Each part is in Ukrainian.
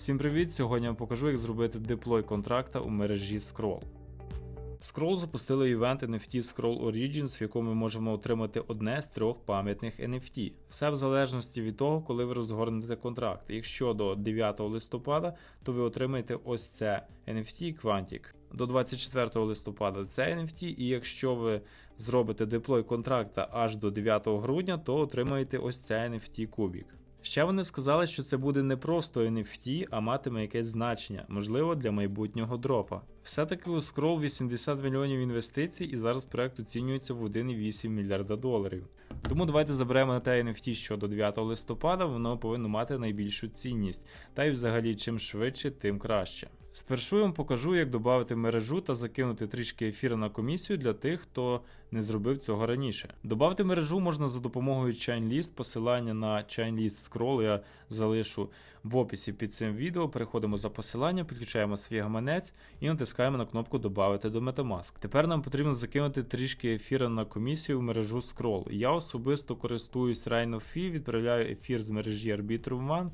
Всім привіт! Сьогодні я вам покажу, як зробити деплой контракта у мережі Scroll. Scroll запустили івент NFT Scroll Origins, в якому ми можемо отримати одне з трьох пам'ятних NFT. Все в залежності від того, коли ви розгорнете контракт. Якщо до 9 листопада, то ви отримаєте ось це NFT Quantic. До 24 листопада це NFT, і якщо ви зробите деплой контракта аж до 9 грудня, то отримаєте ось це NFT Кубік. Ще вони сказали, що це буде не просто NFT, а матиме якесь значення, можливо, для майбутнього дропа. Все-таки у Scroll 80 мільйонів інвестицій, і зараз проект оцінюється в 1,8 мільярда доларів. Тому давайте заберемо те NFT, що до 9 листопада воно повинно мати найбільшу цінність, та й взагалі чим швидше, тим краще. Спершу я вам покажу, як додати мережу та закинути трішки ефіру на комісію для тих, хто не зробив цього раніше. Добавити мережу можна за допомогою ChainList. Посилання на ChainList Scroll я залишу в описі під цим відео. Переходимо за посиланням, підключаємо свій гаманець і натискаємо на кнопку Добавити до Metamask. Тепер нам потрібно закинути трішки ефіра на комісію в мережу Scroll. Я особисто користуюсь RhinoFi, відправляю ефір з мережі Arbitrum One.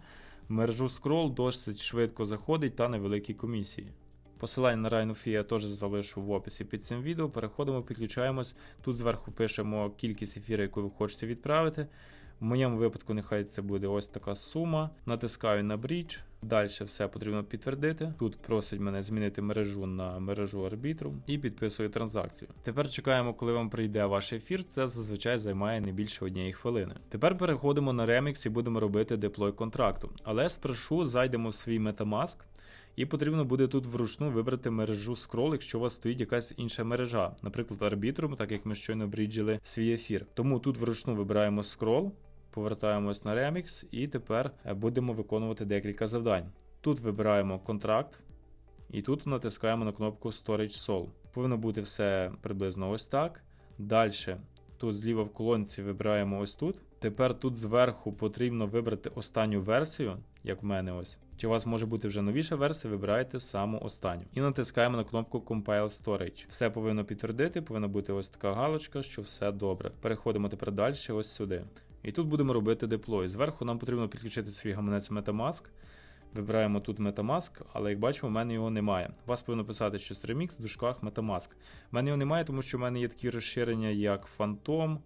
Мережу Scroll досить швидко заходить та невеликі комісії. Посилання на RhinoFi я теж залишу в описі під цим відео. Переходимо, підключаємось. Тут зверху пишемо кількість ефіру, яку ви хочете відправити. В моєму випадку, нехай це буде ось така сума. Натискаю на брідж. Далі все потрібно підтвердити. Тут просить мене змінити мережу на мережу Arbitrum і підписую транзакцію. Тепер чекаємо, коли вам прийде ваш ефір. Це зазвичай займає не більше однієї хвилини. Тепер переходимо на Remix і будемо робити деплой контракту. Але спершу зайдемо в свій Metamask. І потрібно буде тут вручну вибрати мережу Scroll, якщо у вас стоїть якась інша мережа, наприклад, Arbitrum, так як ми щойно бріджили свій ефір. Тому тут вручну вибираємо Scroll, повертаємось на Remix і тепер е, будемо виконувати декілька завдань. Тут вибираємо контракт, і тут натискаємо на кнопку Storage Sol. Повинно бути все приблизно ось так. Далі, тут зліва в колонці вибираємо ось тут. Тепер тут зверху потрібно вибрати останню версію, як в мене ось. Чи у вас може бути вже новіша версія, вибираєте саму останню. І натискаємо на кнопку Compile Storage. Все повинно підтвердити, повинна бути ось така галочка, що все добре. Переходимо тепер далі, ось сюди. І тут будемо робити деплой. Зверху нам потрібно підключити свій гаманець Metamask. Вибираємо тут Metamask, але як бачимо, в мене його немає. Вас повинно писати щось Remix в дужках Metamask. У мене його немає, тому що в мене є такі розширення, як Phantom,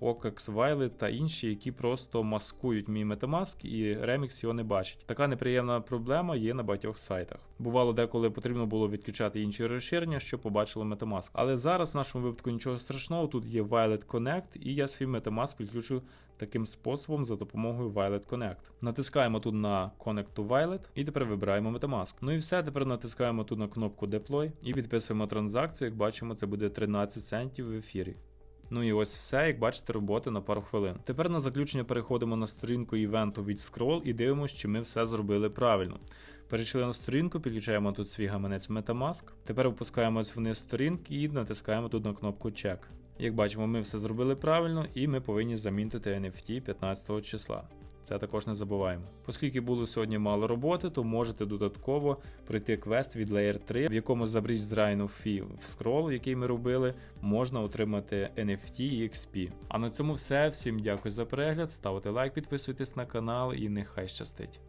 OKX Violet та інші, які просто маскують мій Metamask і Remix його не бачить. Така неприємна проблема є на багатьох сайтах. Бувало, деколи потрібно було відключати інші розширення, щоб побачили Metamask. Але зараз в нашому випадку нічого страшного. Тут є Violet Connect, і я свій Metamask підключу таким способом за допомогою Violet Connect. Натискаємо тут на Connect to Violet і тепер вибираємо Metamask. Ну і все, тепер натискаємо тут на кнопку Deploy і підписуємо транзакцію. Як бачимо, це буде 13 центів в ефірі. Ну і ось все, як бачите, роботи на пару хвилин. Тепер на заключення переходимо на сторінку івенту від Scroll і дивимося, чи ми все зробили правильно. Перейшли на сторінку, підключаємо тут свій гаманець Metamask. Тепер опускаємось вниз сторінки і натискаємо тут на кнопку Check. Як бачимо, ми все зробили правильно і ми повинні замінити NFT 15 числа. Це також не забуваємо. Оскільки було сьогодні мало роботи, то можете додатково пройти квест від Layer 3, в якому за бріч з Rhino Fee в скролу, який ми робили, можна отримати NFT і XP. А на цьому все. Всім дякую за перегляд. Ставте лайк, підписуйтесь на канал і нехай щастить.